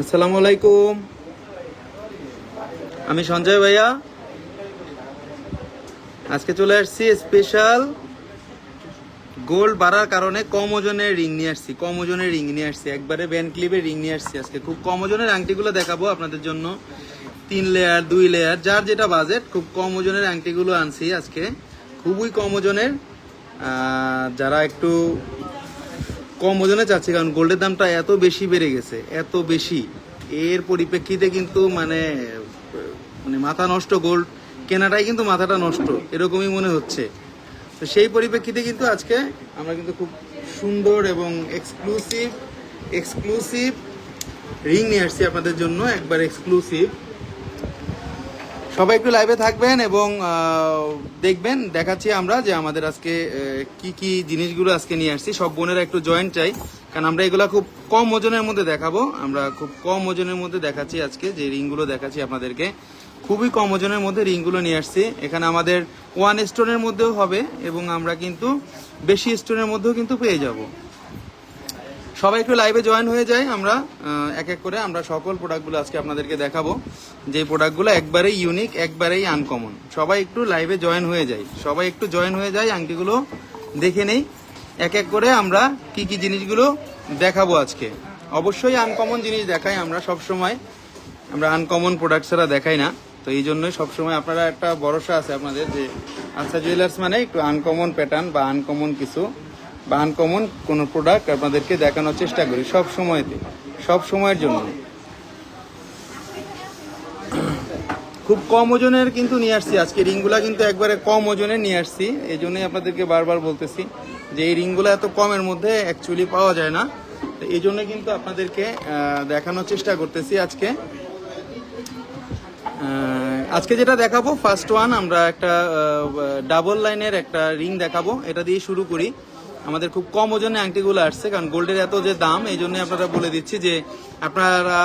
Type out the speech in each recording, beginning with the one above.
আসসালামু আলাইকুম। আমি সঞ্জয় ভাইয়া। আজকে চলে আসছি স্পেশাল গোল্ড বাড়ার কারণে কম ওজনের রিং নিয়ে আসছি, কম ওজনের রিং নিয়ে আসছি। একবারে ব্যান্ড ক্লিপের রিং নিয়ে আসছি আজকে। খুব কম ওজনের আংটিগুলো দেখাবো আপনাদের জন্য। তিন লেয়ার দুই লেয়ার যার যেটা বাজেট খুব কম ওজনের আংটিগুলো আনছি আজকে। খুবই কম ওজনের যারা একটু কম ওজনে চাচ্ছি, কারণ গোল্ডের দামটা এত বেশি বেড়ে গেছে, এত বেশি। এর পরিপ্রেক্ষিতে কিন্তু মানে মানে মাথা নষ্ট গোল্ড কেনাটাই কিন্তু মাথাটা নষ্ট, এরকমই মনে হচ্ছে। তো সেই পরিপ্রেক্ষিতে কিন্তু আজকে আমরা কিন্তু খুব সুন্দর এবং এক্সক্লুসিভ এক্সক্লুসিভ রিং নিয়ে আসছি আপনাদের জন্য, একবার এক্সক্লুসিভ সবাই একটু লাইভে থাকবেন এবং দেখবেন, দেখাচ্ছি আমরা যে আমাদের আজকে কি কি জিনিসগুলো আজকে নিয়ে আসছি। সব বোনেরা একটু জয়েন্ট চাই, কারণ আমরা এগুলা খুব কম ওজনের মধ্যে দেখাবো। আমরা খুব কম ওজনের মধ্যে দেখাচ্ছি আজকে, যে রিংগুলো দেখাচ্ছি আপনাদেরকে। খুবই কম ওজনের মধ্যে রিংগুলো নিয়ে আসছি। এখানে আমাদের ওয়ান স্টোনের মধ্যেও হবে এবং আমরা কিন্তু বেশি স্টোনের মধ্যেও কিন্তু পেয়ে যাব। সবাই একটু লাইভে জয়েন হয়ে যায়, আমরা এক এক করে আমরা সকল প্রোডাক্টগুলো আজকে আপনাদেরকে দেখাবো। যে প্রোডাক্টগুলো একবারেই ইউনিক একবারেই আনকমন সবাই একটু লাইভে জয়েন হয়ে যায়। সবাই একটু জয়েন হয়ে যায়, আংটিগুলো দেখে নেই। এক এক করে আমরা কি কি জিনিসগুলো দেখাবো আজকে। অবশ্যই আনকমন জিনিস দেখাই আমরা সব সময় আমরা আনকমন প্রোডাক্ট ছাড়া দেখাই না। তো এই জন্যই সবসময় আপনারা একটা ভরসা আছে আপনাদের যে আচ্ছা জুয়েলার্স মানে একটু আনকমন প্যাটার্ন বা আনকমন কিছু। বা আনকমন কোনো প্রোডাক্ট আপনাদেরকে দেখানোর চেষ্টা করি সব সময়তে, সব সময়ের জন্য। খুব কম ওজনের কিন্তু নিয়ে আসছি। আজকে রিংগুলা কিন্তু একবারে কম ওজনের নিয়ে আসছি। এই জন্যই আপনাদেরকে বারবার বলতেছি যে এই রিংগুলো এত কমের মধ্যে অ্যাকচুয়ালি পাওয়া যায় না। এই জন্য কিন্তু আপনাদেরকে দেখানোর চেষ্টা করতেছি আজকে। আজকে যেটা দেখাবো ফার্স্ট ওয়ান আমরা একটা ডাবল লাইনের একটা রিং দেখাবো। এটা দিয়ে শুরু করি। আমাদের খুব কম ওজনে আংটিগুলো আসছে, কারণ গোল্ডের এত যে দাম, এই জন্য আপনারা বলে দিচ্ছি যে আপনারা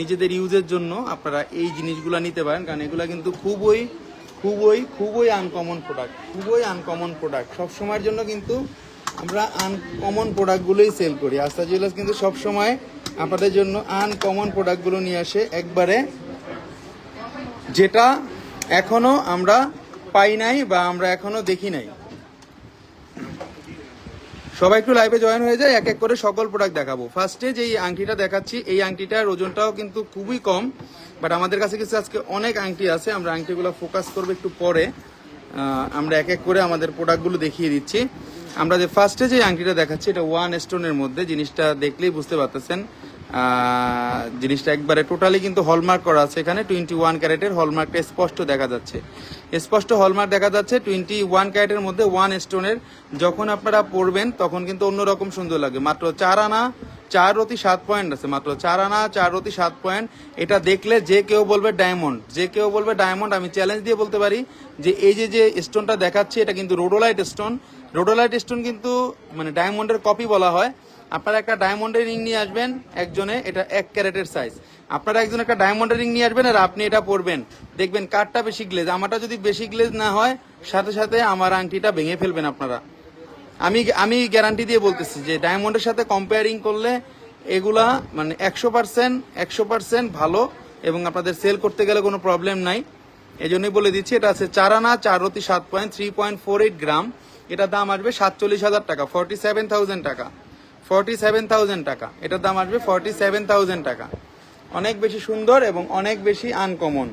নিজেদের ইউজের জন্য আপনারা এই জিনিসগুলো নিতে পারেন, কারণ এগুলো কিন্তু খুবই খুবই খুবই আনকমন প্রোডাক্ট খুবই আনকমন প্রোডাক্ট সব সময়ের জন্য কিন্তু আমরা আনকমন প্রোডাক্টগুলোই সেল করি। আস্থা জুয়েলার্স কিন্তু সব সময় আপনাদের জন্য আনকমন প্রোডাক্টগুলো নিয়ে আসে। একবারে যেটা এখনও আমরা পাই নাই বা আমরা এখনও দেখি নাই। সবাই একটু লাইভে জয়েন হয়ে যায়, এক এক করে সকল প্রোডাক্ট দেখাবো। ফার্স্টে যে এই আংটিটা দেখাচ্ছি, এই আংটিটার ওজনটাও কিন্তু খুবই কম বাট আমাদের কাছে কিছু আজকে অনেক আংটি আছে, আমরা আংটিগুলো ফোকাস করব একটু পরে। আমরা এক এক করে আমাদের প্রোডাক্টগুলো দেখিয়ে দিচ্ছি। আমরা যে ফার্স্টে যে আংটিটা দেখাচ্ছি, এটা ওয়ান স্টোনের মধ্যে, জিনিসটা দেখলেই বুঝতে পারতেছেন। জিনিসটা একবারে টোটালি কিন্তু হলমার্ক করা আছে। এখানে টোয়েন্টি ওয়ান ক্যারেটের হলমার্কটা স্পষ্ট দেখা যাচ্ছে। স্পষ্ট হলমার্ক দেখা যাচ্ছে টোয়েন্টি ওয়ান ক্যারেটের মধ্যে ওয়ান স্টোনের যখন আপনারা পড়বেন, তখন কিন্তু অন্যরকম সুন্দর লাগে। মাত্র চার আনা, চার রতি সাত পয়েন্ট আছে। মাত্র চার আনা, চার রতি সাত পয়েন্ট এটা দেখলে যে কেউ বলবে ডায়মন্ড যে কেউ বলবে ডায়মন্ড আমি চ্যালেঞ্জ দিয়ে বলতে পারি যে এই যে যে স্টোনটা দেখাচ্ছি, এটা কিন্তু রোডোলাইট স্টোন রোডোলাইট স্টোন কিন্তু মানে ডায়মন্ডের কপি বলা হয়। আপনারা একটা ডায়মন্ডের রিং নিয়ে আসবেন একজনে, এটা এক ক্যারেটের সাইজ আপনারা একজন একটা ডায়মন্ডের রিং নিয়ে আসবেন আর আপনি এটা পরবেন। দেখবেন কাঠটা বেশি গ্লেজ আমারটা যদি বেশি গ্লেজ না হয়, সাথে সাথে আমার আংটিটা ভেঙে ফেলবেন আপনারা। আমি আমি গ্যারান্টি দিয়ে বলতেছি যে ডায়মন্ডের সাথে কম্পেয়ারিং করলে এগুলা মানে একশো পার্সেন্ট একশো পার্সেন্ট ভালো এবং আপনাদের সেল করতে গেলে কোনো প্রবলেম নাই। এই জন্যই বলে দিচ্ছি, এটা আছে চার আনা চার রতি সাত point three point four eight gram. এটার দাম আসবে সাতচল্লিশ হাজার টাকা ফর্টি সেভেন থাউজেন্ড টাকা। ফর্টি সেভেন থাউজেন্ড টাকা। এটার দাম আসবে ফর্টি সেভেন থাউজেন্ড টাকা। অনেক বেশি সুন্দর এবং অনেক বেশি আনকমন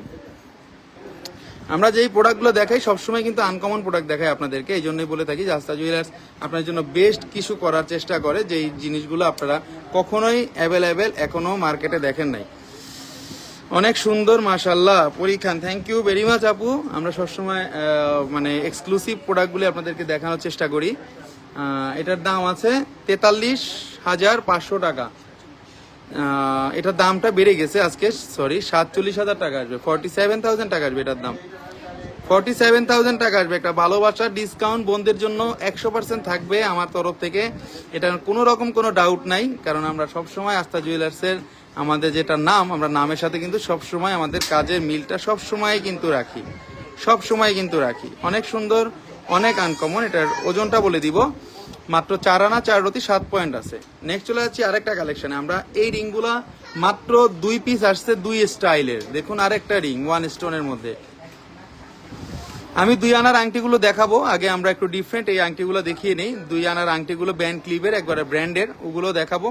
আমরা যেই প্রোডাক্টগুলো দেখাই, সবসময় কিন্তু আনকমন প্রোডাক্ট দেখাই আপনাদেরকে। এই জন্যই বলে থাকি জাস্তা জুয়েলার্স আপনার জন্য বেস্ট কিছু করার চেষ্টা করে, যেই জিনিসগুলো আপনারা কখনোই অ্যাভেলেবেল এখনও মার্কেটে দেখেন নাই। অনেক সুন্দর মাশাল্লাহ পরীক্ষান। থ্যাংক ইউ ভেরি মাচ আপু। আমরা সবসময় মানে এক্সক্লুসিভ প্রোডাক্টগুলি আপনাদেরকে দেখানোর চেষ্টা করি। এটার দাম আছে তেতাল্লিশ হাজার পাঁচশো টাকা। এটার দামটা বেড়ে গেছে আজকে সরি সাতচল্লিশ হাজার টাকা আসবে ফর্টি সেভেন থাউজেন্ড টাকা আসবে এটার দাম। ফর্টি সেভেন থাউজেন্ড টাকা আসবে, একটা ভালোবাসার ডিসকাউন্ট বন্ধের জন্য একশো পার্সেন্ট থাকবে আমার তরফ থেকে। এটার কোনো রকম কোনো ডাউট নাই, কারণ আমরা সবসময় আস্থা জুয়েলার্সের আমাদের যেটা নাম, আমরা নামের সাথে কিন্তু সবসময় আমাদের কাজের মিলটা সবসময় কিন্তু রাখি। সব সময় কিন্তু রাখি। অনেক সুন্দর অনেক আনকমন এটার ওজনটা বলে দিব। মাত্র চার আনা, চার রতি, সাত পয়েন্ট আছে। নেক্সট চলে যাচ্ছি আরেকটা কালেকশনে আমরা এই রিংগুলা মাত্র দুই পিস আসছে দুই স্টাইলের দেখুন আরেকটা রিং ওয়ান স্টোনের মধ্যে। আমি দুই আনার আংটিগুলো দেখাবো। আগে আমরা একটু ডিফারেন্ট এই আংটিগুলো দেখিয়ে নেই। দুই আনার আংটিগুলো ব্যান্ড ক্লিপের একবারে ব্র্যান্ডের ওগুলো দেখাবো।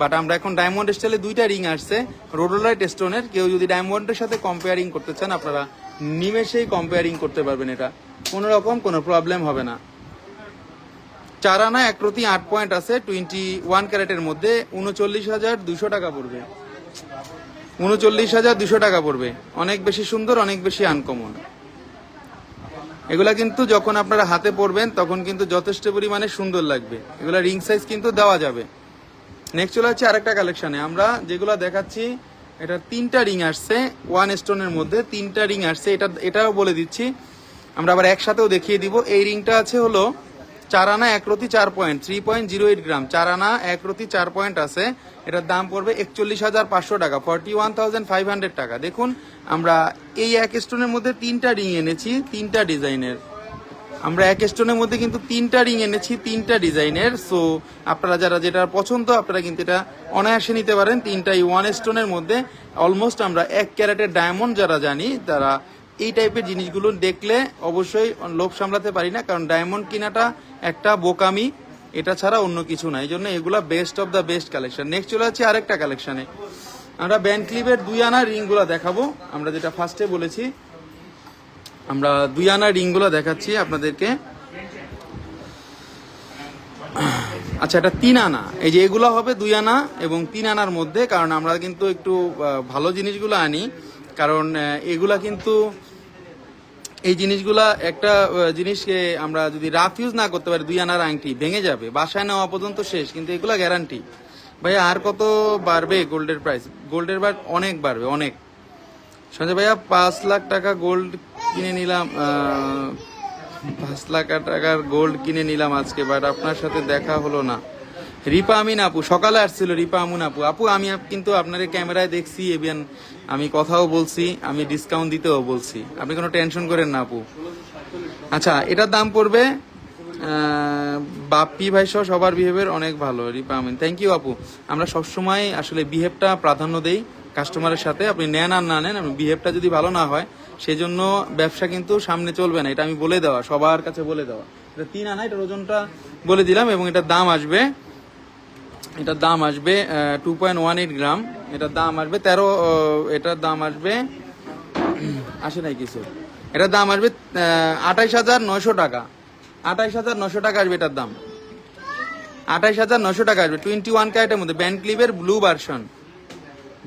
বাট আমরা এখন ডায়মন্ড স্টাইলে দুইটা রিং আসছে রোডোলাইট স্টোনের কেউ যদি ডায়মন্ডের সাথে কম্পেয়ারিং করতে চান, আপনারা নিমেষেই কম্পেয়ারিং করতে পারবেন এটা। কোনো রকম কোনো প্রবলেম হবে না। চার আনা এক প্রতি আট পয়েন্ট আছে টোয়েন্টি ওয়ান ক্যারেটের মধ্যে উনচল্লিশ হাজার দুশো টাকা পড়বে। উনচল্লিশ হাজার দুশো টাকা পড়বে। অনেক বেশি সুন্দর, অনেক বেশি আনকমন এগুলা কিন্তু যখন আপনারা হাতে পরবেন তখন কিন্তু যথেষ্ট পরিমাণে সুন্দর লাগবে। এগুলা রিং সাইজ কিন্তু দেওয়া যাবে। নেক্সট চলে যাচ্ছে আরেকটা কালেকশনে আমরা যেগুলা দেখাচ্ছি এটা তিনটা রিং আসছে ওয়ান স্টোনের মধ্যে তিনটা রিং আসছে। এটা, এটাও বলে দিচ্ছি। আমরা আবার একসাথেও দেখিয়ে দিব। এই রিংটা আছে হলো চার আনা, এক রতি চার point three point zero eight gram চার আনা, এক রতি চার পয়েন্ট আছে। এটার দাম পড়বে একচল্লিশ হাজার পাঁচশো টাকা forty one thousand five hundred টাকা। দেখুন, আমরা এই এক স্টোনের মধ্যে তিনটা রিং এনেছি, তিনটা ডিজাইনের। আমরা এক স্টোনের মধ্যে কিন্তু তিনটা রিং এনেছি, তিনটা ডিজাইনের। সো আপনারা যারা যেটা পছন্দ, আপনারা কিন্তু এটা অনায়াসে নিতে পারেন। তিনটাই ওয়ান স্টোনের মধ্যে। অলমোস্ট আমরা এক ক্যারেটের ডায়মন্ড যারা জানি, তারা এই টাইপের জিনিসগুলো দেখলে অবশ্যই লোভ সামলাতে পারি না, কারণ ডায়মন্ড কিনাটা একটা বোকামি। এটা ছাড়া অন্য কিছু নাই এই জন্য এগুলা best of the best collection next চলে যাচ্ছে আরেকটা কালেকশনে আমরা ব্যান্ড ক্লিপের দুই আনা রিংগুলো দেখাবো। আমরা যেটা ফার্স্টে বলেছি আমরা দুই আনা রিংগুলো দেখাচ্ছি আপনাদেরকে। আচ্ছা এটা তিন আনা। এই যে এগুলো হবে দুই আনা এবং তিন আনার মধ্যে, কারণ আমরা কিন্তু একটু ভালো জিনিসগুলো আনি। কারণ এগুলা কিন্তু, এই জিনিসগুলা একটা জিনিসকে আমরা যদি রাফ ইউজ না করতে পারি, দুই আনার আংটি ভেঙে যাবে। বাসায় নেওয়া পর্যন্ত শেষ, কিন্তু এগুলা গ্যারান্টি ভাইয়া, আর কত বাড়বে গোল্ডের প্রাইস গোল্ডের বার অনেক বাড়বে, অনেক। সঞ্জয় ভাইয়া, পাঁচ লাখ টাকা গোল্ড কিনে নিলাম পাঁচ লাখ টাকার গোল্ড কিনে নিলাম আজকে বাট আপনার সাথে দেখা হলো না। রিপা আমিন আপু, সকালে আসছিল, রিপা আমুন আপু। আপু, আমি কিন্তু আপনার ক্যামেরায় দেখছি এবং আমি কথাও বলছি, আমি ডিসকাউন্ট দিতেও বলছি। আপনি কোনো টেনশন করেন না আপু। আচ্ছা এটার দাম পড়বে বাপ্পি ভাই সহ সবার বিহেভিয়ার অনেক ভালো, রিপা, আমিন। থ্যাংক ইউ আপু। আমরা সবসময় আসলে বিহেভটা প্রাধান্য দেই। কাস্টমারের সাথে আপনি নেন আর না নেন বিহেভটা যদি ভালো না হয় সেই জন্য ব্যবসা কিন্তু সামনে চলবে না। এটা আমি বলে দেওয়া, সবার কাছে বলে দেওয়া। এটা তিন আনা, এটার ওজনটা বলে দিলাম এবং এটার দাম আসবে, এটার দাম আসবে two point one eight gram. এটার দাম আসবে তেরো এটার দাম আসবে, আসে নাই কিছু। এটার দাম আসবে আঠাইশ হাজার নয়শো টাকা। আঠাইশ হাজার নয়শো টাকা আসবে এটার দাম। আঠাইশ হাজার নয়শো টাকা আসবে। টোয়েন্টি ওয়ান ক্যারেটের মধ্যে ব্যান্ড ক্লিপের ব্লু ভার্সন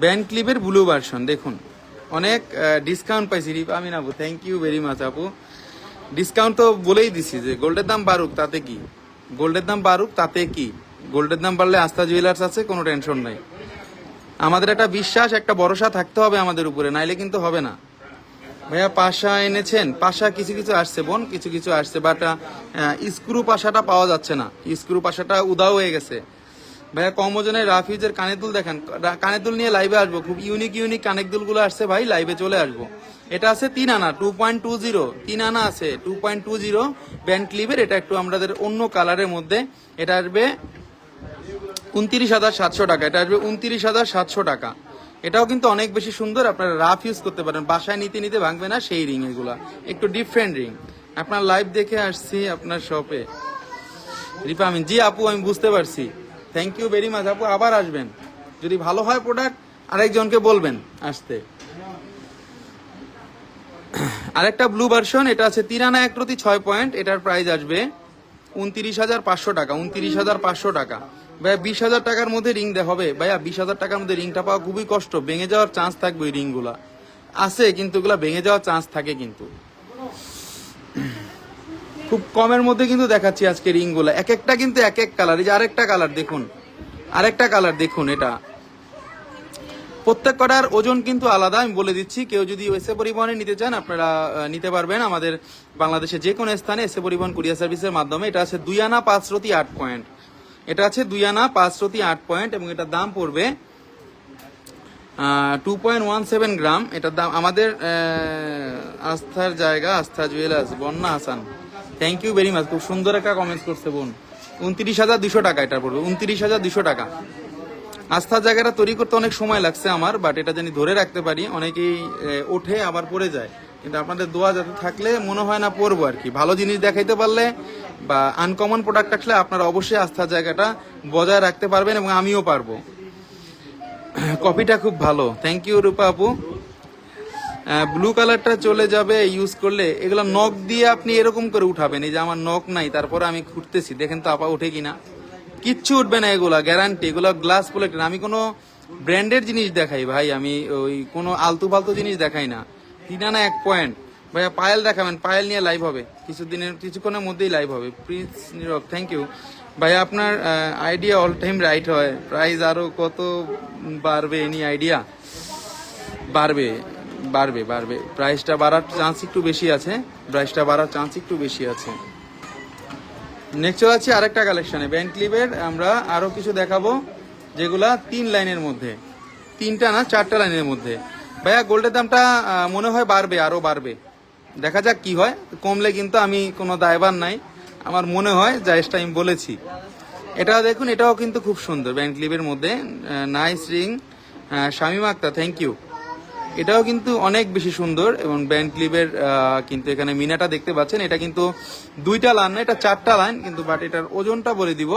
ব্যান্ড ক্লিপের ব্লু ভার্সন দেখুন। অনেক ডিসকাউন্ট পাইছি, রিপা আমিন আপু থ্যাংক ইউ ভেরি মাচ আপু। ডিসকাউন্ট তো বলেই দিছি যে গোল্ডের দাম বাড়ুক, তাতে কি? গোল্ডের দাম বাড়ুক, তাতে কি? গোল্ডের দাম বাড়লে আস্থা জুয়েলার্স আছে, কোনো টেনশন নাই। আমাদের একটা বিশ্বাস, একটা ভরসা থাকতে হবে আমাদের উপরে, নাইলে কিন্তু হবে না। ভাইয়া, পাশা এনেছেন? পাশা কিছু কিছু আসছে, বোন, কিছু কিছু আসছে বাট স্ক্রু পাশাটা পাওয়া যাচ্ছে না। স্ক্রু পাশাটা উদাও হয়ে গেছে। ভাইয়া কম ওজনের রাফিউজের কানের দুল দেখেন। কানের নিয়ে লাইভে আসব। খুব ইউনিক ইউনিক কানের দুলগুলো আসছে ভাই লাইভে চলে আসব। এটা আছে তিন আনা টু পয়েন্ট টু জিরো তিন আনা আছে two point two zero band ক্লিপের, এটা একটু আমাদের অন্য কালারের মধ্যে। এটা আসবে উনত্রিশ হাজার সাতশো টাকা। এটা আসবে উনত্রিশ হাজার সাতশো টাকা। এটাও কিন্তু অনেক বেশি সুন্দর, আপনারা রাফ ইউজ করতে পারেন। বাসায় নিতে নিতে ভাঙবে না সেই রিং এগুলা। একটু ডিফারেন্ট রিং আপনার লাইভ দেখে আসছি আপনার শপে রিপা আমিন জি আপু, আমি বুঝতে পারছি। থ্যাংক ইউ ভেরি মাচ আপু, আবার আসবেন। যদি ভালো হয় প্রোডাক্ট আরেকজনকে বলবেন আসতে। আরেকটা ব্লু ভার্সন এটা আছে তিরানা এক প্রতি ছয় পয়েন্ট এটার প্রাইস আসবে উনত্রিশ হাজার পাঁচশো টাকা, উনত্রিশ হাজার পাঁচশো টাকা। ভাইয়া, বিশ হাজার টাকার মধ্যে রিং দে, হবে। ভাইয়া, বিশ হাজার টাকার মধ্যে রিংটা পাওয়া খুবই কষ্ট। ভেঙে যাওয়ার চান্স থাকবে ওই রিংগুলা আছে, কিন্তু ওগুলা ভেঙে যাওয়ার চান্স থাকে কিন্তু। খুব কমের মধ্যে কিন্তু দেখাচ্ছি আজকে রিংগুলা। এক একটা কিন্তু এক এক কালার। এই যে আরেকটা কালার দেখুন। আরেকটা কালার দেখুন এটা। প্রত্যেক কটার ওজন কিন্তু আলাদা, আমি বলে দিচ্ছি। কেউ যদি এসে পরিবহনে নিতে চান, আপনারা নিতে পারবেন। আমাদের বাংলাদেশে যে কোনো স্থানে এসে পরিবহন কুরিয়ার সার্ভিসের মাধ্যমে। এটা আছে দুই আনা, পাঁচ রতি, আট পয়েন্ট। এটা আছে দুই আনা, পাঁচ রতি, আট পয়েন্ট এবং এটার দাম পড়বে two point one seven gram. এটার দাম, আমাদের আস্থার জায়গা, Astha jewellers Bonna Hasan. Thank you very much খুব সুন্দর একটা কমেন্টস করছে বোন। উনত্রিশ হাজার দুশো টাকা এটা পড়বে। উনত্রিশ হাজার দুশো টাকা। আস্থার জায়গাটা তৈরি করতে অনেক সময় লাগছে আমার বাট এটা জানি ধরে রাখতে পারি। অনেকেই ওঠে, আবার পড়ে যায়। কিন্তু আপনাদের দোয়া যাতে থাকলে মনে হয় না পড়ব আর কি। ভালো জিনিস দেখাইতে পারলে বা আনকমন প্রোডাক্ট আসলে আপনারা অবশ্যই আস্থার জায়গাটা বজায় রাখতে পারবেন এবং আমিও পারব। কপিটা খুব ভালো। থ্যাংক ইউ রূপা আপু। ব্লু কালারটা চলে যাবে ইউজ করলে এগুলো নখ দিয়ে আপনি এরকম করে উঠাবেন। এই যে আমার নখ নাই, তারপরে আমি খুঁড়তেছি। দেখেন তো আপা ওঠে কিনা। কিচ্ছু উঠবে না এগুলা গ্যারান্টি এগুলো গ্লাস প্লেটের আমি কোনো ব্র্যান্ডের জিনিস দেখাই ভাই। আমি ওই কোনো আলতু ফালতু জিনিস দেখাই না। তিন আনা এক পয়েন্ট ভাইয়া পায়েল দেখাবেন। পায়েল নিয়ে লাইভ হবে। কিছুদিনের, কিছুক্ষণের মধ্যেই লাইভ হবে। প্রিন্স নীরব থ্যাংক ইউ ভাইয়া, আপনার আইডিয়া অল টাইম রাইট হয়। প্রাইস আরও কত বাড়বে? এনি আইডিয়া বাড়বে। বাড়বে বাড়বে। প্রাইসটা বাড়ার চান্স একটু বেশি আছে। প্রাইসটা বাড়ার চান্স একটু বেশি আছে। নেক্সট চলে যাচ্ছি আরেকটা কালেকশনে ব্যান্ড ক্লিপের আমরা আরও কিছু দেখাবো, যেগুলা তিন লাইনের মধ্যে। তিনটা না, চারটা লাইনের মধ্যে। ভাইয়া, গোল্ডের দামটা মনে হয় বাড়বে আরও বাড়বে। দেখা যাক কি হয়। কমলে কিন্তু আমি কোনো দায়ভার নাই। আমার মনে হয় জায়েজটা আমি বলেছি। এটাও দেখুন, এটাও কিন্তু খুব সুন্দর ব্যান্ড ক্লিপের মধ্যে। Nice ring Shamim Akter thank you এটাও কিন্তু অনেক বেশি সুন্দর এবং ব্যান্ড ক্লিপের কিন্তু এখানে মিনাটা দেখতে পাচ্ছেন। এটা কিন্তু দুইটা লাইন না, এটা চারটা লাইন, কিন্তু বাট এটার ওজনটা বলে দিব।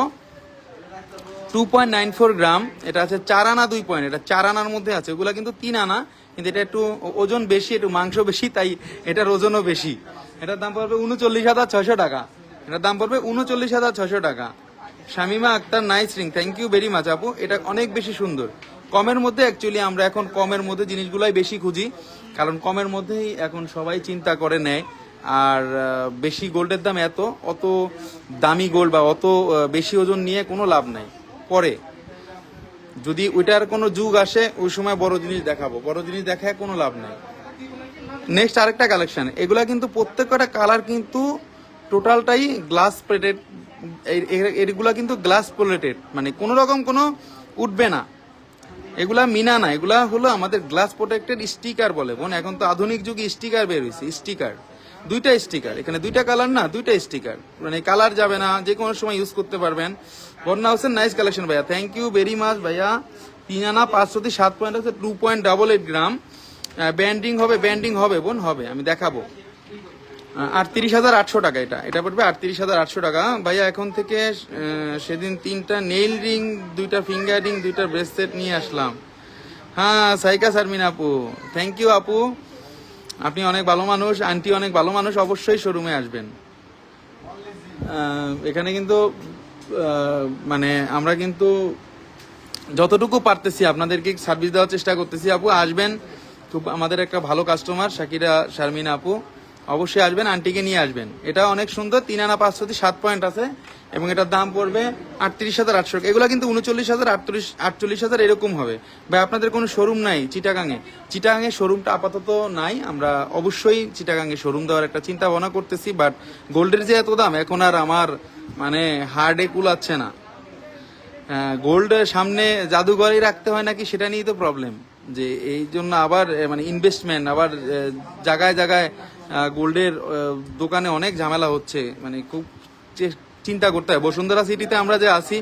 Two point nine four gram, এটা আছে চার আনা দুই পয়েন্ট এটা চার আনার মধ্যে আছে। ওগুলা কিন্তু তিন আনা, কিন্তু এটা একটু ওজন বেশি, একটু মাংস বেশি, তাই এটার ওজনও বেশি। এটার দাম পড়বে উনচল্লিশ হাজার ছশো টাকা। এটার দাম পড়বে উনচল্লিশ হাজার ছশো টাকা। Shamima Akter nice ring thank you very much আপু। এটা অনেক বেশি সুন্দর। কমের মধ্যে অ্যাকচুয়ালি আমরা এখন কমের মধ্যে জিনিসগুলাই বেশি খুঁজি, কারণ কমের মধ্যেই এখন সবাই চিন্তা করে নেয়, আর বেশি গোল্ডের দাম এত, অত দামি গোল্ড বা অত বেশি ওজন নিয়ে কোনো লাভ নাই। পরে, যদি ওইটার কোনো যুগ আসে, ওই সময় বড় জিনিস দেখাবো, বড় জিনিস দেখায় কোনো লাভ নাই। নেক্সট আরেকটা কালেকশন এগুলা কিন্তু প্রত্যেকটা কালার কিন্তু টোটালটাই গ্লাস প্লেটেড এগুলা কিন্তু গ্লাস প্লেটেড মানে কোনো রকম কোনো উঠবে না। এগুলা মিনা না, এগুলা হলো আমাদের গ্লাস প্রোটেক্টেড স্টিকার বলে বোন। এখন তো আধুনিক যুগে স্টিকার বের হয়েছে স্টিকার দুইটা স্টিকার এখানে দুইটা কালার না, দুইটা স্টিকার মানে কালার যাবে না যে কোনো সময় ইউজ করতে পারবেন। বন্যা হোসেন নাইস কালেকশন ভাইয়া। থ্যাংক ইউ ভেরি মাচ ভাইয়া। তিন আনা পাঁচশোতে সাত পয়েন্ট আছে two point double eight gram banding হবে ব্যান্ডিং হবে বোন, হবে, আমি দেখাবো। আটত্রিশ হাজার আটশো টাকা এটা। এটা পড়বে আটত্রিশ হাজার আটশো টাকা। ভাইয়া, এখন থেকে সেদিন তিনটা নেইল রিং দুইটা ফিঙ্গার রিং দুইটা ব্রেসলেট নিয়ে আসলাম। হ্যাঁ সাইকা শারমিন আপু। থ্যাংক ইউ আপু। আপনি অনেক ভালো মানুষ, আন্টি অনেক ভালো মানুষ, অবশ্যই শোরুমে আসবেন। এখানে কিন্তু মানে আমরা কিন্তু যতটুকু পারতেছি আপনাদেরকে সার্ভিস দেওয়ার চেষ্টা করতেছি আপু। আসবেন, খুব আমাদের একটা ভালো কাস্টমার শাকিরা শারমিনা আপু। অবশ্যই আসবেন, আন্টিকে নিয়ে আসবেন। এটা অনেক সুন্দর, তিন আনা পাঁচশোতে সাত পয়েন্ট আছে, এবং এটার দাম পড়বে আটত্রিশ হাজার আটশো। এগুলো কিন্তু উনচল্লিশ হাজার, আটত্রিশ, আটচল্লিশ হাজার এরকম হবে। ভাই, আপনাদের কোনো শোরুম নাই চিটাগাঙে। চিটাগাঙে শোরুমটা আপাতত নাই, আমরা অবশ্যই চিটাগাঙে শোরুম দেওয়ার একটা চিন্তা ভাবনা করতেছি বাট গোল্ডের যে এত দাম, এখন আর আমার মানে হার্ডে কুলাচ্ছে না। গোল্ড সামনে জাদুঘরেই রাখতে হয় নাকি, সেটা নিয়েই তো প্রবলেম যে এই জন্য আবার মানে ইনভেস্টমেন্ট আবার জায়গায় জায়গায় গোল্ডের দোকানে অনেক ঝামেলা হচ্ছে। মানে খুব চিন্তা করতে হয়। বসুন্ধরা সিটিতে আমরা যে আসি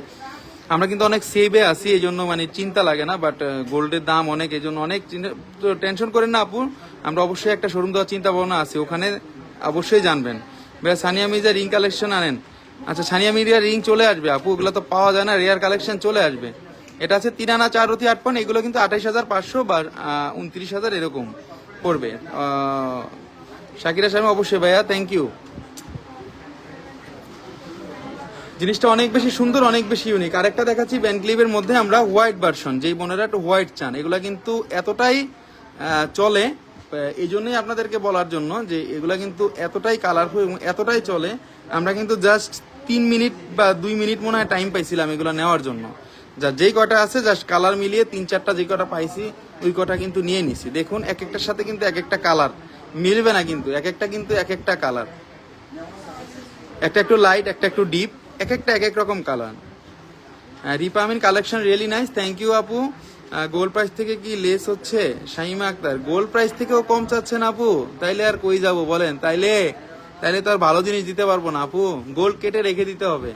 আমরা কিন্তু অনেক সেভে আসি এই জন্য মানে চিন্তা লাগে না বাট গোল্ডের দাম অনেক এই জন্য অনেক টেনশন করেন না আপু, আমরা অবশ্যই একটা শোরুম দেওয়ার চিন্তা ভাবনা আছে, ওখানে অবশ্যই জানবেন। ভাইয়া, সানিয়া মির্জা রিং কালেকশন আনেন। আচ্ছা সানিয়া মির্জা রিং চলে আসবে আপু, ওগুলো তো পাওয়া যায় না রেয়ার কালেকশন চলে আসবে। এটা আছে তিন আনা চার রতি আট এগুলো কিন্তু আঠাইশ হাজার পাঁচশো বা উনত্রিশ হাজার এরকম পড়বে। শাকিরা শর্মা অবশ্যই ভাইয়া থ্যাংক ইউ জিনিসটা অনেক বেশি সুন্দর, অনেক বেশি ইউনিক আরেকটা দেখাচ্ছি ব্যান্ডক্লিভের মধ্যে আমরা হোয়াইট ভার্সন যেই বোনেরা একটু হোয়াইট চান। এগুলা কিন্তু এতটাই চলে এই জন্যই আপনাদেরকে বলার জন্য যে এগুলা কিন্তু এতটাই কালারফুল এবং এতটাই চলে। আমরা কিন্তু জাস্ট তিন মিনিট বা দুই মিনিট মনে হয় টাইম পাইছিলাম এগুলো নেওয়ার জন্য। যা যেই কটা আছে জাস্ট কালার মিলিয়ে তিন চারটা যে কটা পাইছি, ওই কটা কিন্তু নিয়ে নিছি। দেখুন এক একটার সাথে কিন্তু এক একটা কালার মিলবে না কিন্তু, এক একটা কিন্তু এক একটা কালার একটা একটু লাইট একটা একটু ডিপ এক একটা এক এক রকম colour রিপামিন collection really nice thank you আপু। গোল্ড প্রাইস থেকে কি লেস হচ্ছে? শাহিমা আক্তার গোল্ড প্রাইস থেকেও কম চাচ্ছেন আপু। তাইলে আর কই যাব বলেন? তাইলে তাইলে তো আর ভালো জিনিস দিতে পারব না আপু। গোল্ড কেটে রেখে দিতে হবে।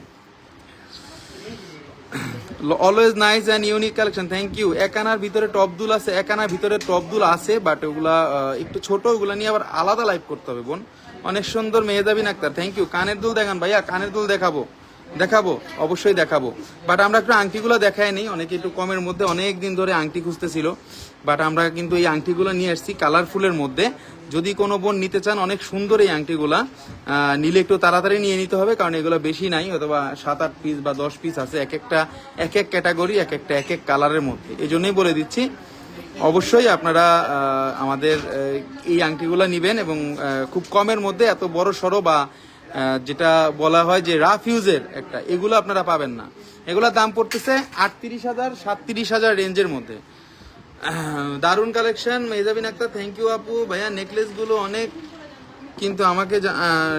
Always nice and unique collection thank you একানার ভিতরে টপ দুল আছে, একানার ভিতরে টপ দুল আছে বাট ওগুলা একটু ছোট, ওগুলা নিয়ে আবার আলাদা লাইভ করতে হবে বোন। অনেক সুন্দর মেহেদাবিন আক্তার থ্যাংক ইউ কানের দুল দেখান ভাইয়া, কানের দুল দেখাবো। দেখাবো, অবশ্যই দেখাবো। বাট আমরা একটু আংটিগুলো দেখাই নেই অনেকে একটু কমের মধ্যে অনেক দিন ধরে আংটি খুঁজতেছিল। বাট আমরা কিন্তু এই আংটিগুলো নিয়ে আসছি কালারফুলের মধ্যে। যদি কোনো বোন নিতে চান, অনেক সুন্দর এই আংটিগুলা। নিলে একটু তাড়াতাড়ি নিয়ে নিতে হবে, কারণ এগুলো বেশি নাই, অথবা সাত আট পিস বা দশ পিস আছে, এক একটা, এক এক ক্যাটাগরি এক একটা, এক এক কালারের মধ্যে। এই জন্যই বলে দিচ্ছি, অবশ্যই আপনারা আমাদের এই আংটিগুলো নেবেন এবং খুব কমের মধ্যে এত বড় সড়ো বা যেটা বলা হয় যে রাফ ইউজের একটা, এগুলো আপনারা পাবেন না। এগুলোর দাম পড়তেছে আটত্রিশ হাজার সাতত্রিশ হাজার রেঞ্জের মধ্যে। দারুণ collection Mejabin Akter thank you আপু। ভাইয়া নেকলেসগুলো অনেক, কিন্তু আমাকে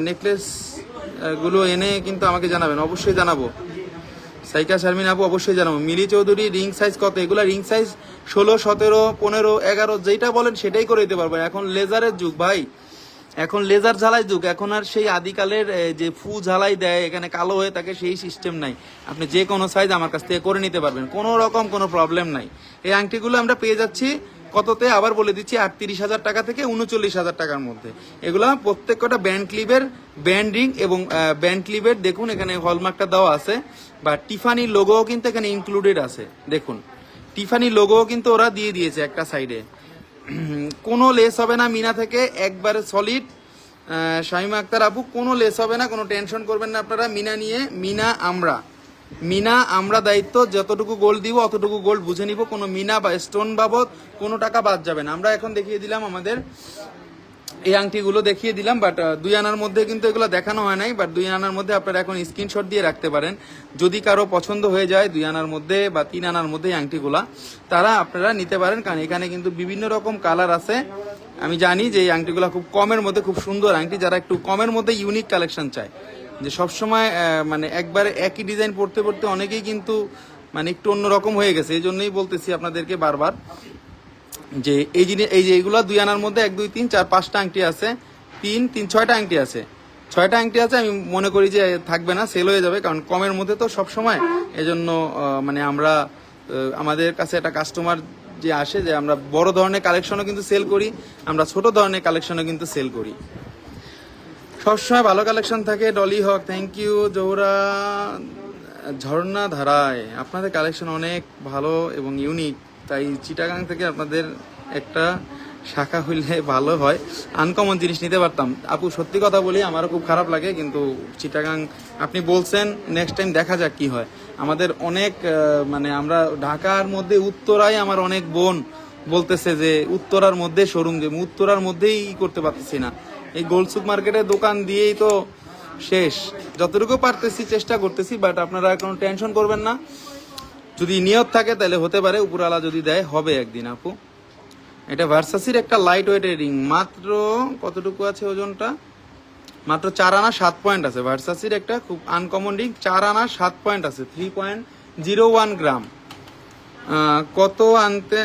নেকলেসগুলো এনে কিন্তু আমাকে জানাবেন, অবশ্যই জানাব। সাইকা শারমিন আপু, অবশ্যই জানাব। মিলি চৌধুরী রিং সাইজ কত? এগুলো রিং সাইজ ষোলো, সতেরো, পনেরো, এগারো যেটা বলেন সেটাই করে দিতে পারব। এখন লেজারের যুগ, ভাই। এখন লেজার ঝালাই যুগ এখন আর সেই আদিকালের যে ফু ঝালাই দেয়, এখানে কালো হয়ে থাকে, সেই সিস্টেম নাই। আপনি যে কোনো সাইজ আমার কাছ থেকে করে নিতে পারবেন, কোনো রকম কোনো প্রবলেম নাই। এই আংটিগুলো আমরা পেয়ে যাচ্ছি কততে? আবার বলে দিচ্ছি, আটত্রিশ হাজার টাকা থেকে উনচল্লিশ হাজার টাকার মধ্যে। এগুলো প্রত্যেক কটা ব্যান্ড ক্লিপের ব্যান্ড এবং ব্যান্ড ক্লিপের দেখুন, এখানে হলমার্কটা দেওয়া আছে, বা টিফানি লোগোও কিন্তু এখানে ইনক্লুডেড আছে, দেখুন। টিফানি লোগোও কিন্তু ওরা দিয়ে দিয়েছে একটা সাইডে কোনো লেস হবে না মিনা থেকে, একবারে সলিড শাহিমা আক্তার আপু, কোনো লেস হবে না, কোনো টেনশন করবেন না আপনারা। মিনা নিয়ে, মিনা আমরা। মিনা আমরা দায়িত্ব, যতটুকু গোল্ড দিব, অতটুকু গোল্ড বুঝে নিব। কোনো মিনা বা স্টোন বাবদ কোনো টাকা বাদ যাবে না। আমরা এখন দেখিয়ে দিলাম আমাদের এই আংটিগুলো দেখিয়ে দিলাম বাট দুই আনার মধ্যে কিন্তু এগুলো দেখানো হয় নাই বাট দুই আনার মধ্যে আপনারা এখন স্ক্রিনশট দিয়ে রাখতে পারেন। যদি কারও পছন্দ হয়ে যায় দুই আনার মধ্যে বা তিন আনার মধ্যে এই আংটিগুলা, তারা আপনারা নিতে পারেন, কারণ এখানে কিন্তু বিভিন্ন রকম কালার আছে। আমি জানি যে এই আংটিগুলো খুব কমের মধ্যে খুব সুন্দর আংটি, যারা একটু কমের মধ্যে ইউনিক কালেকশন চায়। যে সবসময় মানে একবারে একই ডিজাইন পড়তে পড়তে অনেকেই কিন্তু মানে একটু অন্যরকম হয়ে গেছে, এই জন্যই বলতেছি আপনাদেরকে বারবার। যে এই জিনিস এই যে এইগুলো দুই আনার মধ্যে এক, দুই, তিন, চার, পাঁচটা আংটি আছে। তিন তিন, ছয়টা আংটি আছে। ছয়টা আংটি আছে, আমি মনে করি যে থাকবে না সেল হয়ে যাবে, কারণ কমের মধ্যে তো সব সময় এজন্য মানে আমরা আমাদের কাছে একটা কাস্টমার যে আসে, যে আমরা বড় ধরনের কালেকশনও কিন্তু সেল করি, আমরা ছোট ধরনের কালেকশনও কিন্তু সেল করি। সবসময় ভালো কালেকশন থাকে, ডলি হক থ্যাংক ইউ জৌরা, ঝর্ণা ধারায়। আপনাদের কালেকশন অনেক ভালো এবং ইউনিক তাই চিটাগাং থেকে আপনাদের একটা শাখা হইলে ভালো হয়। আনকমন জিনিস নিতে পারতাম। আপু, সত্যি কথা বলি, আমারও খুব খারাপ লাগে, কিন্তু চিটাগাং, আপনি বলছেন নেক্সট টাইম দেখা যাক কি হয়। আমাদের অনেক মানে আমরা ঢাকার মধ্যে, উত্তরায় আমার অনেক বোন বলতেছে যে, উত্তরার মধ্যে শোরুম যে, উত্তরার মধ্যেই করতে পারতেছি না। এই গোলসুক মার্কেটে দোকান দিয়েই তো শেষ। যতটুকু পারতেছি, চেষ্টা করতেছি বাট আপনারা কোনো টেনশন করবেন না। যদি নিয়ত থাকে, তাহলে হতে পারে উপরালা যদি দেয়, হবে একদিন আপু। এটা ভার্সাসির একটা লাইট ওয়েটের রিং মাত্র কতটুকু আছে ওজনটা? মাত্র চার আনা সাত পয়েন্ট আছে। ভার্সাসির একটা খুব আনকমন রিং চার আনা সাত পয়েন্ট আছে। Three point zero one gram কত আনতে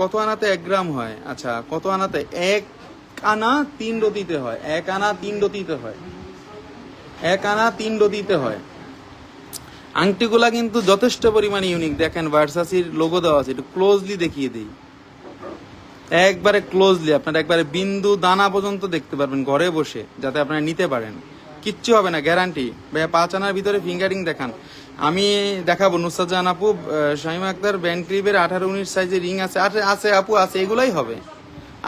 কত আনাতে এক গ্রাম হয়? আচ্ছা কত আনাতে এক আনা তিন রতিতে হয়। এক আনা তিন রতিতে হয়। এক আনা তিন রতিতে হয়। আংটিগুলা কিন্তু যথেষ্ট পরিমাণে ইউনিক দেখেন ভার্সাসির লোগো দেওয়া আছে, একটু ক্লোজলি দেখিয়ে দিই। একবারে ক্লোজলি আপনারা একবারে বিন্দু দানা পর্যন্ত দেখতে পারবেন ঘরে বসে, যাতে আপনারা নিতে পারেন। কিচ্ছু হবে না গ্যারান্টি ভাইয়া, পাঁচ আনার ভিতরে ফিঙ্গারিং দেখান। আমি দেখাবো, নুসরাত জাহান আপু শাহিমা আক্তার ব্যান্ড ক্রিপের আঠারো উনিশ সাইজের রিং আছে আছে আপু, আছে, এগুলাই হবে।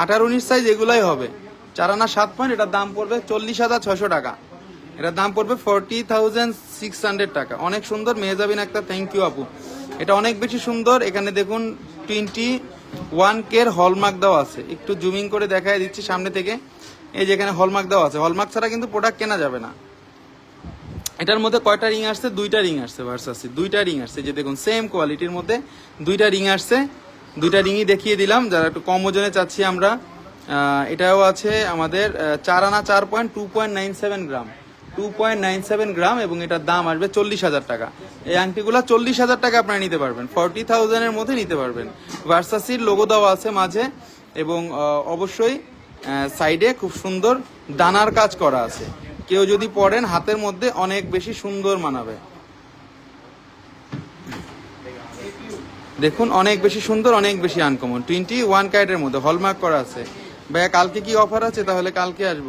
আঠারো উনিশ সাইজ এগুলাই হবে। চার আনা সাত পয়েন্ট এটার দাম পড়বে চল্লিশ হাজার ছশো টাকা। এটার দাম পড়বে ফর্টি থাউজেন্ড সিক্স হান্ড্রেড টাকা। অনেক সুন্দর মেহজাবিন একটা থ্যাংক ইউ আপু। এটা অনেক বেশি সুন্দর, এখানে দেখুন টোয়েন্টি ওয়ান কের হলমার্ক দেওয়া আছে। একটু জুমিং করে দেখায় দিচ্ছি সামনে থেকে। এই যে এখানে হলমার্ক দেওয়া আছে। হলমার্ক ছাড়া কিন্তু প্রোডাক্ট কেনা যাবে না। এটার মধ্যে কয়টা রিং আসছে? দুইটা রিং আসছে ভার্সাসি দুইটা রিং আসছে। যে দেখুন সেম কোয়ালিটির মধ্যে দুইটা রিং আসছে। দুইটা রিংই দেখিয়ে দিলাম, যারা একটু কম ওজনে চাচ্ছি আমরা। এটাও আছে আমাদের চার আনা চার point two point nine seven gram two point nine seven gram এবং এটার দাম আসবে চল্লিশ হাজার টাকা। এই আংটিগুলো চল্লিশ হাজার টাকা আপনারা নিতে পারবেন। ফর্টি থাউজেন্ডের মধ্যে নিতে পারবেন। ভার্সাসির লোগো দেওয়া আছে মাঝে এবং অবশ্যই সাইডে খুব সুন্দর দানার কাজ করা আছে। কেউ যদি পরেন, হাতের মধ্যে অনেক বেশি সুন্দর মানাবে। দেখুন, অনেক বেশি সুন্দর, অনেক বেশি আনকমন টোয়েন্টি ওয়ান ক্যারেটের মধ্যে হলমার্ক করা আছে। ভাইয়া, কালকে কি অফার আছে? তাহলে কালকে আসব।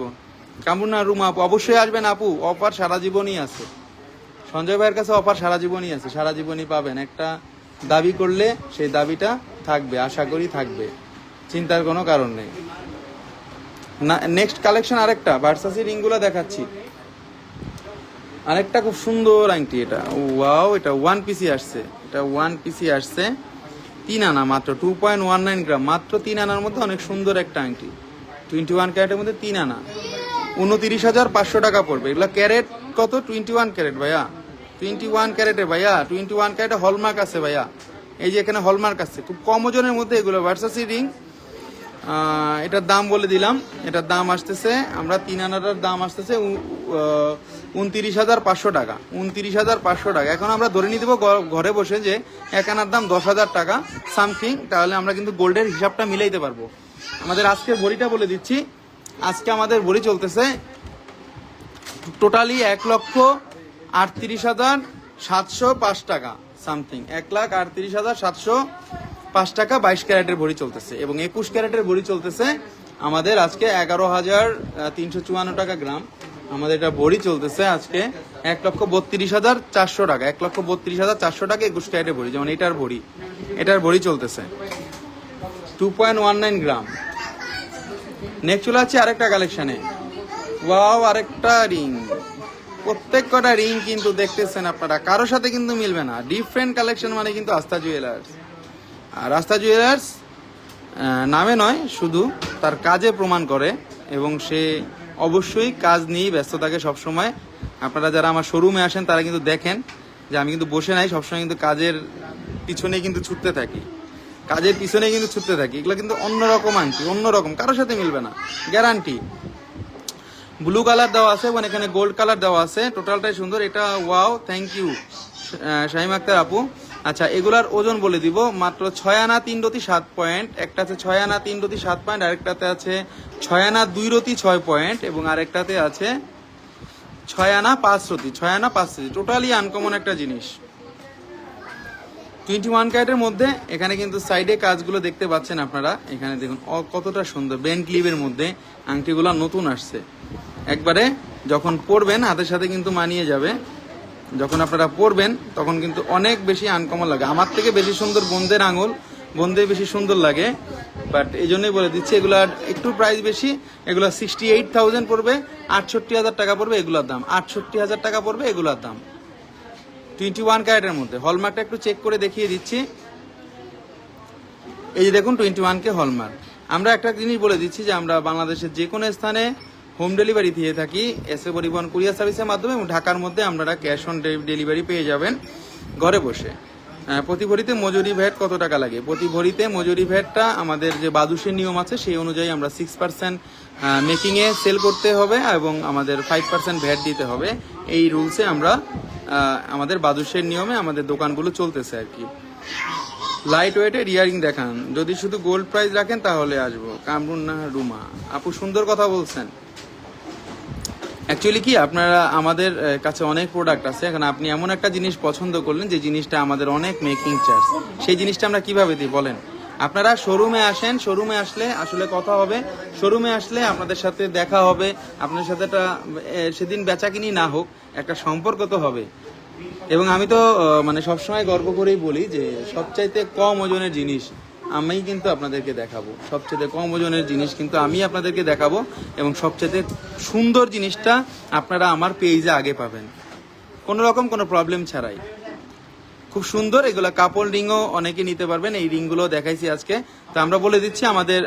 কেমন না রুম আপু, অবশ্যই আসবেন আপু, অফার সারা জীবনই আছে। সঞ্জয় ভাইয়ের কাছে অফার সারা জীবনই আছে, সারা জীবনই পাবেন। একটা দাবি করলে সেই দাবিটা থাকবে, আশা করি থাকবে। চিন্তার কোনো কারণ নেই। না নেক্সট কালেকশন আরেকটা ভার্সাসি রিংগুলো দেখাচ্ছি। আরেকটা খুব সুন্দর আংটি এটা। ওয়াও, এটা ওয়ান পিসি আসছে। এটা ওয়ান পিসি আসছে। তিন আনা মাত্র two point one nine gram মাত্র তিন আনার মধ্যে অনেক সুন্দর একটা আংটি। টোয়েন্টি ওয়ান ক্যারেটের মধ্যে তিন আনা। উনতিরিশ হাজার পাঁচশো টাকা পড়বে। এগুলো ক্যারেট কত? টোয়েন্টি ওয়ান ক্যারেট ভাইয়া। টোয়েন্টি ওয়ান ক্যারেটে ভাইয়া। টোয়েন্টি ওয়ান ক্যারেটে হলমার্ক আছে ভাইয়া। এই যে এখানে হলমার্ক আছে। খুব কম ওজনের মধ্যে এগুলো ভার্সাসি রিং এটার দাম বলে দিলাম। এটার দাম আসতেছে, আমরা তিন আনাটার দাম আসতেছে উনতিরিশ হাজার পাঁচশো টাকা। উনতিরিশ হাজার পাঁচশো টাকা। এখন আমরা ধরে নিয়ে দেবো ঘরে বসে যে এক আনার দাম দশ হাজার টাকা সামথিং তাহলে আমরা কিন্তু গোল্ডের হিসাবটা মিলাইতে পারব। আমাদের আজকের বড়িটা বলে দিচ্ছি। আজকে আমাদের বড়ি চলতেছে, টোটালি এক লক্ষ আটত্রিশ হাজার সাতশো পাঁচ টাকা, সামথিং। এক লাখ আটত্রিশ হাজার সাতশো পাঁচ টাকা বাইশ ক্যারেটের ভরি চলতেছে এবং একুশ ক্যারেটের ভরি চলতেছে আমাদের আজকে এগারো হাজার তিনশো চুয়ান্ন টাকা গ্রাম। আমাদের এটা ভরি চলতেছে আজকে এক লক্ষ বত্রিশ হাজার চারশো টাকা, এক লক্ষ বত্রিশ হাজার চারশো টাকা একুশ ক্যারেটের ভরি, যেমন এটার ভরি। এটার ভরি চলতেছে। Two point one nine gram. Next চলে যাচ্ছে আরেকটা কালেকশনে ওয়াও আরেকটা রিং প্রত্যেক কটা রিং কিন্তু দেখতেছেন আপনারা। কারোর সাথে কিন্তু মিলবে না। ডিফারেন্ট কালেকশন মানে কিন্তু আস্থা জুয়েলার্স আর আস্থা জুয়েলার্স নামে নয়, শুধু তার কাজে প্রমাণ করে এবং সে অবশ্যই কাজ নিয়েই ব্যস্ত থাকে সবসময়। আপনারা যারা আমার শোরুমে আসেন, তারা কিন্তু দেখেন যে আমি কিন্তু বসে নাই, সবসময় কিন্তু কাজের পিছনে কিন্তু ছুটতে থাকি। কাজের পিছনে কিন্তু ছুটতে থাকি। এগুলো কিন্তু অন্যরকম আংটি অন্যরকম। কারোর সাথে মিলবে না। গ্যারান্টি ব্লু কালার দেওয়া আছে এবং এখানে গোল্ড কালার দেওয়া আছে। টোটালটাই সুন্দর। এটা wow thank you Shamim Akter আপু। আচ্ছা এগুলার ওজন বলে দিব। মাত্র ছয় আনা, তিন রতি, সাত পয়েন্ট একটা আছে ছয় আনা, তিন রতি, সাত পয়েন্ট আরেকটাতে আছে ছয় আনা, দুই রতি, ছয় পয়েন্ট এবং আরেকটাতে আছে ছয় আনা, পাঁচ রতি। ছয় আনা, পাঁচ রতি। টোটালি আনকমন একটা জিনিস। টোয়েন্টি ওয়ান ক্যারেটের মধ্যে এখানে কিন্তু সাইডে কাজগুলো দেখতে পাচ্ছেন আপনারা। এখানে দেখুন কতটা সুন্দর ব্যান্ড ক্লিপের মধ্যে আংটিগুলো নতুন আসছে। একবারে যখন পরবেন, হাতের সাথে কিন্তু মানিয়ে যাবে। যখন আপনারা পরবেন, তখন কিন্তু অনেক বেশি আনকমন লাগে। আমার থেকে বেশি সুন্দর বন্ধের আঙুল বন্ধে বেশি সুন্দর লাগে। বাট এই জন্যই বলে দিচ্ছি এগুলার একটু প্রাইস বেশি, এগুলো সিক্সটি এইট থাউজেন্ড পড়বে, আটষট্টি হাজার টাকা পড়বে, এগুলোর দাম। আটষট্টি হাজার টাকা পড়বে, এগুলোর দাম। টোয়েন্টি ওয়ান ক্যারেটের মধ্যে। হলমার্কটা একটু চেক করে দেখিয়ে দিচ্ছি। এই যে দেখুন টোয়েন্টি ওয়ানকে হলমার্ক আমরা একটা জিনিস বলে দিচ্ছি যে আমরা বাংলাদেশের যে কোনো স্থানে হোম ডেলিভারি দিয়ে থাকি। এস এ পরিবহন কুরিয়ার সার্ভিসের মাধ্যমে এবং ঢাকার মধ্যে আপনারা ক্যাশ অন ডেলিভারি পেয়ে যাবেন ঘরে বসে। প্রতি ভরিতে মজুরি ভ্যাট কত টাকা লাগে? প্রতি ভরিতে মজুরি ভ্যাটটা আমাদের যে বাদুষের নিয়ম আছে, সেই অনুযায়ী আমরা সিক্স পার্সেন্ট মেকিংয়ে সেল করতে হবে এবং আমাদের ফাইভ পার্সেন্ট ভ্যাট দিতে হবে। এই রুলসে আমরা আমাদের বাদুষের নিয়মে আমাদের দোকানগুলো চলতেছে আর কি। লাইট ওয়েটের ইয়ারিং দেখান। যদি শুধু গোল্ড প্রাইস রাখেন তাহলে আসব। কামরুন না, রুমা। আপু সুন্দর কথা বলছেন। অ্যাকচুয়ালি কি, আপনারা আমাদের কাছে অনেক প্রোডাক্ট আছে। এখন আপনি এমন একটা জিনিস পছন্দ করলেন যে জিনিসটা আমাদের অনেক মেকিং চার্জ সেই জিনিসটা আমরা কীভাবে দিই, বলেন? আপনারা শোরুমে আসেন শোরুমে আসলে আসলে কথা হবে। শোরুমে আসলে আপনাদের সাথে দেখা হবে। আপনাদের সাথে একটা সেদিন বেচাকিনি না হোক, একটা সম্পর্ক তো হবে। এবং আমি তো মানে সবসময় গর্ব করেই বলি যে সবচাইতে কম ওজনের জিনিস আমি কিন্তু আপনাদেরকে দেখাবো। সবচেয়ে কম ওজনের জিনিস কিন্তু আমি আপনাদেরকে দেখাবো এবং সবচেয়ে সুন্দর জিনিসটা আপনারা আমার পেজে আগে পাবেন। কোনো রকম কোনো প্রবলেম ছাড়াই। খুব সুন্দর, এগুলো কাপড় রিংও অনেকে নিতে পারবেন, এই রিংগুলো দেখাইছি আজকে। তো আমরা বলে দিচ্ছি আমাদের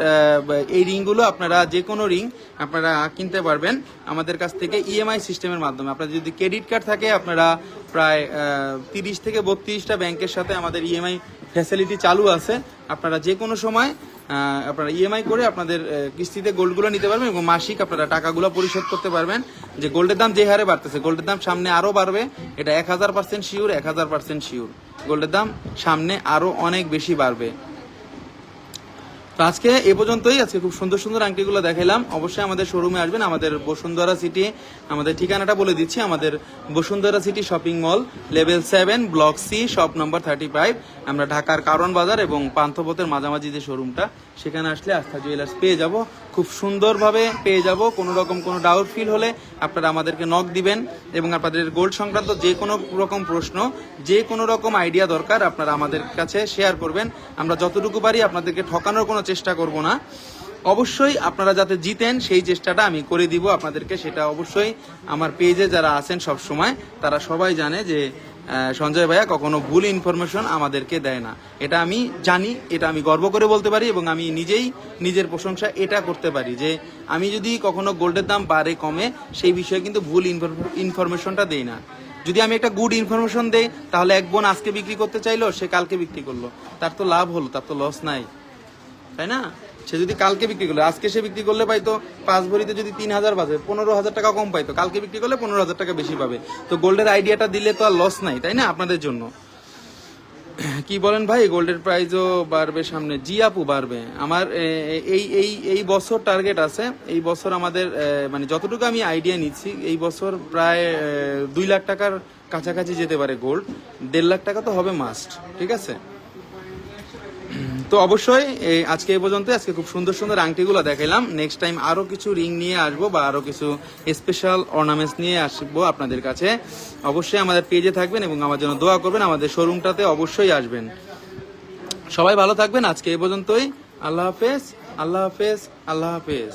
এই রিংগুলো আপনারা যে কোনো রিং আপনারা কিনতে পারবেন আমাদের কাছ থেকে ইএমআই সিস্টেমের মাধ্যমে। আপনার যদি ক্রেডিট কার্ড থাকে, আপনারা প্রায় তিরিশ থেকে বত্রিশটা ব্যাংকের সাথে আমাদের ইএমআই ফ্যাসিলিটি চালু আছে। আপনারা যে কোনো সময় আপনারা ইএমআই করে আপনাদের কিস্তিতে গোল্ডগুলো নিতে পারবেন এবং মাসিক আপনারা টাকাগুলো পরিশোধ করতে পারবেন। যে গোল্ডের দাম যে হারে বাড়তেছে গোল্ডের দাম সামনে আরও বাড়বে। এটা এক হাজার পার্সেন্ট শিওর এক হাজার পার্সেন্ট শিওর গোল্ডের দাম সামনে আরও অনেক বেশি বাড়বে। তো আজকে এ পর্যন্তই। আজকে খুব সুন্দর সুন্দর আংটিগুলো দেখাইলাম। অবশ্যই আমাদের শোরুমে আসবেন। আমাদের বসুন্ধরা সিটি আমাদের ঠিকানাটা বলে দিচ্ছি। আমাদের Bashundhara city shopping mall level seven block C shop number thirty five আমরা ঢাকার কারণ বাজার এবং পান্থপথের মাঝামাঝি যে শোরুমটা সেখানে আসলে আস্থা জুয়েলার্স পেয়ে যাব। খুব সুন্দরভাবে পেয়ে যাব। কোনো রকম কোনো ডাউট ফিল হলে আপনারা আমাদেরকে নক দিবেন এবং আপনাদের গোল্ড সংক্রান্ত যে কোনো রকম প্রশ্ন, যে কোনো রকম আইডিয়া দরকার, আপনারা আমাদের কাছে শেয়ার করবেন। আমরা যতটুকু পারি আপনাদেরকে ঠকানোর কোনো চেষ্টা করব না। অবশ্যই আপনারা যাতে জিতেন, সেই চেষ্টাটা আমি করে দিব আপনাদেরকে। সেটা অবশ্যই আমার পেজে যারা আছেন সব সময় তারা সবাই জানে যে সঞ্জয় ভাইয়া কখনো ভুল ইনফরমেশন আমাদেরকে দেয় না। এটা আমি জানি, এটা আমি গর্ব করে বলতে পারি এবং আমি নিজেই নিজের প্রশংসা এটা করতে পারি যে, আমি যদি কখনো গোল্ডের দাম বাড়ে, কমে, সেই বিষয়ে কিন্তু ভুল ইনফরমেশনটা দেই না। যদি আমি একটা গুড ইনফরমেশন দেই, তাহলে এক বোন আজকে বিক্রি করতে চাইলো, সে কালকে বিক্রি করল। তার তো লাভ হলো, তার তো লস নাই। তাই না? সে যদি কালকে বিক্রি করল, আজকে সে বিক্রি করলে পাইতো পাঁচ ভরিতে যদি তিন হাজার বাজে, পনেরো হাজার টাকা কম পাইতো। কালকে বিক্রি করলে পনেরো হাজার টাকা বেশি পাবে। তো গোল্ডের আইডিয়াটা দিলে তো আর লস নাই, তাই না আপনাদের জন্য? কি বলেন ভাই, গোল্ডের প্রাইসও বাড়বে সামনে। জি আপু, বাড়বে। আমার এই এই এই বছর টার্গেট আছে। এই বছর আমাদের মানে যতটুকু আমি আইডিয়া নিচ্ছি, এই বছর প্রায় দুই লাখ টাকার কাছাকাছি যেতে পারে গোল্ড দেড় লাখ টাকা তো হবে মাস্ট ঠিক আছে? তো অবশ্যই আজকে এই পর্যন্ত আজকে খুব সুন্দর সুন্দর আংটিগুলো দেখাইলাম। নেক্সট টাইম আরও কিছু রিং নিয়ে আসব বা আরও কিছু স্পেশাল অর্নামেন্টস নিয়ে আসব আপনাদের কাছে। অবশ্যই আমাদের পেজে থাকবেন এবং আমার জন্য দোয়া করবেন। আমাদের শোরুমটাতে অবশ্যই আসবেন। সবাই ভালো থাকবেন। আজকে এই পর্যন্তই। আল্লাহ হাফেজ আল্লাহ হাফেজ আল্লাহ হাফেজ।